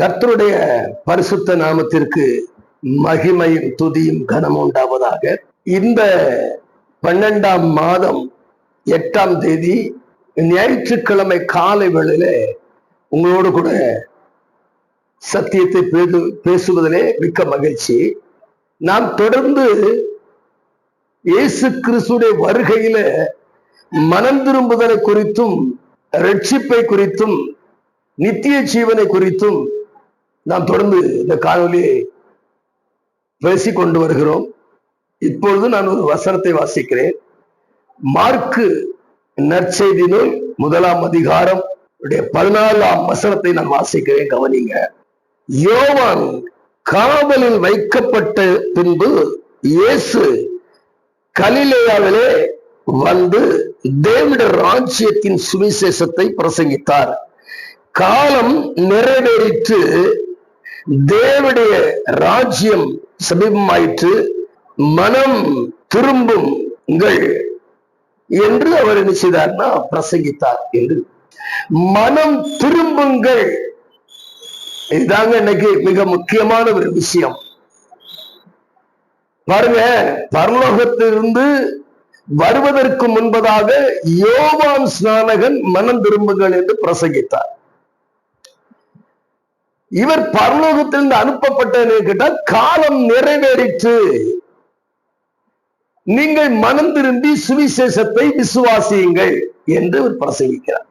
கர்த்தருடைய பரிசுத்த நாமத்திற்கு மகிமையும் துதியும் கனம் உண்டாவதாக. இந்த பன்னெண்டாம் மாதம் எட்டாம் தேதி ஞாயிற்றுக்கிழமை காலை வேளையில உங்களோடு கூட சத்தியத்தை பேசு- பேசுவதிலே மிக்க மகிழ்ச்சி. நாம் தொடர்ந்து இயேசு கிறிஸ்துடைய வருகையில மனம் திரும்புதலை குறித்தும் ரட்சிப்பை குறித்தும் நித்திய ஜீவனை குறித்தும் நாம் தொடர்ந்து இந்த காணொலியை பேசி கொண்டு வருகிறோம். இப்பொழுது நான் ஒரு வசனத்தை வாசிக்கிறேன். மார்க்கு நற்செய்தி நூல் முதலாம் அதிகாரம் பதினாலாம் வசனத்தை நான் வாசிக்கிறேன் கவனிங்க. யோவான் காவலில் வைக்கப்பட்ட பின்பு இயேசு கலிலேயாவிலே வந்து தேவிட ராஜ்யத்தின் சுவிசேஷத்தை பிரசங்கித்தார். காலம் நிறைவேறிற்று. தேவடைய ராஜ்யம் சமீபமாயிற்று மனம் திரும்புங்கள் என்று அவர் என்ன செய்தார்னா பிரசங்கித்தார் என்று. மனம் திரும்புங்கள். இதுதாங்க இன்னைக்கு மிக முக்கியமான ஒரு விஷயம். பாருங்க பரலோகத்திலிருந்து வருவதற்கு முன்பதாக யோவான் ஸ்நானகன் மனம் திரும்புங்கள் என்று பிரசங்கித்தார். இவர் பரலோகத்திலிருந்து அனுப்பப்பட்ட கேட்டால் காலம் நிறைவேறிற்று. நீங்கள் மனம் திரும்பி சுவிசேஷத்தை விசுவாசியுங்கள் என்று அவர் பிரசங்கிக்கிறார்.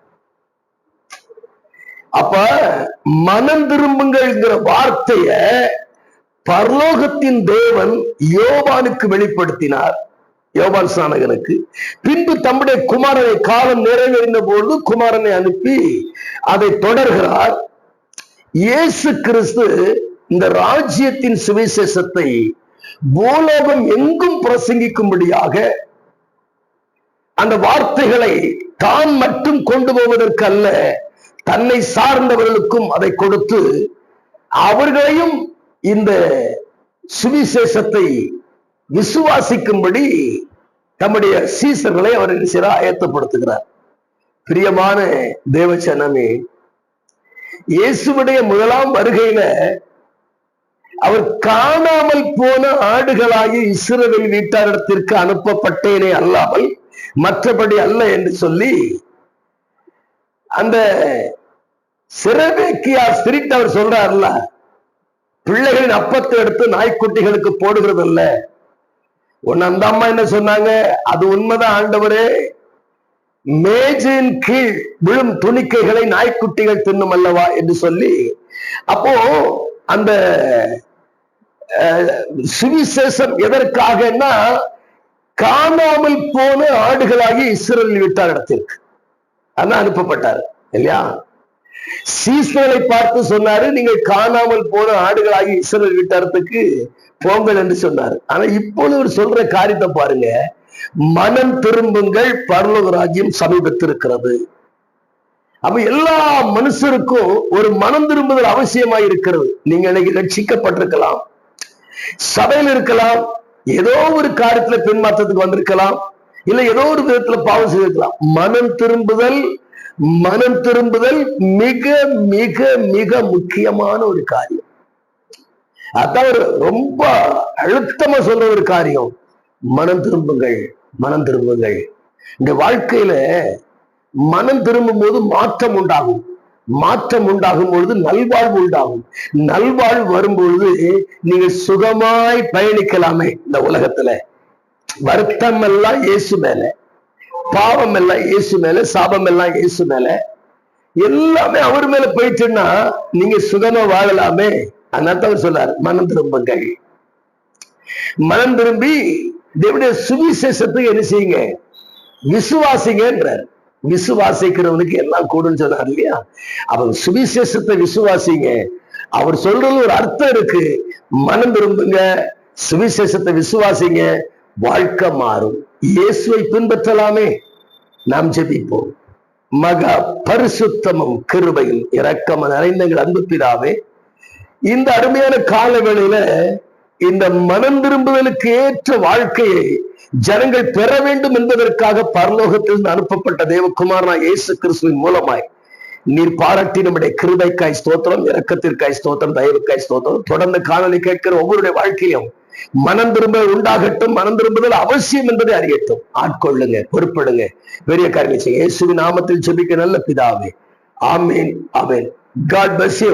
அப்ப மனம் திரும்புங்கள்ங்கிற வார்த்தைய பரலோகத்தின் தேவன் யோபானுக்கு வெளிப்படுத்தினார். யோபான் ஸ்நானகனுக்கு. பின்பு தம்முடைய குமாரனை காலம் நிறைவேறின பொழுது குமாரனை அனுப்பி அதை தொடர்கிறார். இயேசு கிறிஸ்து இந்த ராஜ்யத்தின் சுவிசேஷத்தை பூலோகம் எங்கும் பிரசங்கிக்கும்படியாக அந்த வார்த்தைகளை தான் மட்டும் கொண்டு போவதற்கு அல்ல தன்னை சார்ந்தவர்களுக்கும் அதை கொடுத்து அவர்களையும் இந்த சுவிசேஷத்தை விசுவாசிக்கும்படி தம்முடைய சீசர்களை அவர் என்ன ஆயத்தப்படுத்துகிறார். பிரியமான தேவச்சனமே இயேசுடைய முதலாம் வருகையில அவர் காணாமல் போன ஆடுகளாகி இஸ்ரவேல் வீட்டாரிடத்திற்கு அனுப்பப்பட்டேனே அல்லாமல் மற்றபடி அல்ல என்று சொல்லி அந்த சிறவேக்கியா ஸ்பிரிட் அவர் சொல்றாருல்ல பிள்ளைகளின் அப்பத்தை எடுத்து நாய்க்குட்டிகளுக்கு போடுகிறது இல்ல ஒன்னு அந்த அம்மா என்ன சொன்னாங்க? அது உண்மைதான் ஆண்டவரே. மேஜின் கீழ் விழும் துணிக்கைகளை நாய்க்குட்டிகள் தின்னும் அல்லவா என்று சொல்லி அப்போ அந்த சுவிசேஷம் எதற்காகன்னா காணாமல் போன ஆடுகளாகி இஸ்ரேல் விட்டார் இடத்திற்கு. அதான் அனுப்பப்பட்டார் இல்லையா? சீசனை பார்த்து சொன்னாரு நீங்கள் காணாமல் போன ஆடுகளாகி இஸ்ரேல் வீட்டாரத்துக்கு போங்கள் என்று சொன்னார். ஆனா இப்பொழுது அவர் சொல்ற காரியத்தை பாருங்க மனம் திரும்புங்கள் பரலோக ராஜ்யம் சமீபத்திருக்கிறது. அப்ப எல்லா மனுஷருக்கும் ஒரு மனம் திரும்புதல் அவசியமா இருக்கிறது. நீங்க இன்னைக்கு ரட்சிக்கப்பட்டிருக்கலாம். சபையில் இருக்கலாம். ஏதோ ஒரு காரியத்துல பின்மாற்றத்துக்கு வந்திருக்கலாம். இல்ல ஏதோ ஒரு விதத்துல பாவம் செய்திருக்கலாம். மனம் திரும்புதல் மனம் திரும்புதல் மிக மிக மிக முக்கியமான ஒரு காரியம். அதான் ரொம்ப அழுத்தமா சொல்ற ஒரு காரியம். மனம் திரும்புங்கள் மனம் திரும்புங்கள். இந்த வாழ்க்கையில மனம் திரும்பும் போது மாற்றம் உண்டாகும். மாற்றம் உண்டாகும் பொழுது நல்வாழ்வு உண்டாகும். நல்வாழ்வு வரும்பொழுது நீங்க சுகமாய் பயணிக்கலாமே இந்த உலகத்துல. வருத்தம் எல்லாம் இயேசு மேல பாவம் எல்லாம் இயேசு மேல சாபம் எல்லாம் இயேசு மேல. எல்லாமே அவர் மேல போயிட்டுன்னா நீங்க சுகமா வாழலாமே. அதனால தான் அவர் சொன்னார் மனம் திரும்புங்கள். மனம் திரும்பி தேவனுடைய சுவிசேஷத்துக்கு என்ன செய்யுங்க? விசுவாசிங்கன்றார். விசுவாசிக்கிறவனுக்கு எல்லாம் கூடுன்னு சொன்னார் இல்லையா? அவர் சுவிசேஷத்தை விசுவாசிங்க. அவர் சொல்றது ஒரு அர்த்தம் இருக்கு. மனம் திரும்புங்க. சுவிசேஷத்தை விசுவாசிங்க. வாழ்க்கை மாறும். இயேசுவை பின்பற்றலாமே. நாம் ஜெபிப்போம். மக பரிசுத்தமும் கிருபையும் இரக்கம நிறைந்தங்கள் அன்பு பிதாவே இந்த அருமையான காலவேளையில இந்த மனம் திரும்புதலுக்கு ஏற்ற வாழ்க்கையை ஜனங்கள் பெற வேண்டும் என்பதற்காக பரலோகத்தில் அனுப்பப்பட்ட தேவகுமாரனா இயேசு கிறிஸ்துவின் மூலமாய். நீர் பாராட்டி நம்முடைய கிருபைக்காய் ஸ்தோத்திரம் இரக்கத்திற்காய் ஸ்தோத்திரம் தயவுக்காய் ஸ்தோத்திரம். தொடர்ந்து காணொலி கேட்கிற ஒவ்வொருடைய வாழ்க்கையும் மனம் திரும்ப உண்டாகட்டும் மனம் திரும்புதல் அவசியம் என்பதை அறியட்டும். ஆட்கொள்ளுங்க பொறுப்படுங்க பெரிய காரியம் இயேசுவின் நாமத்தில் ஜெபிக்க நல்ல பிதாவே. ஆமீன் ஆமீன். God bless you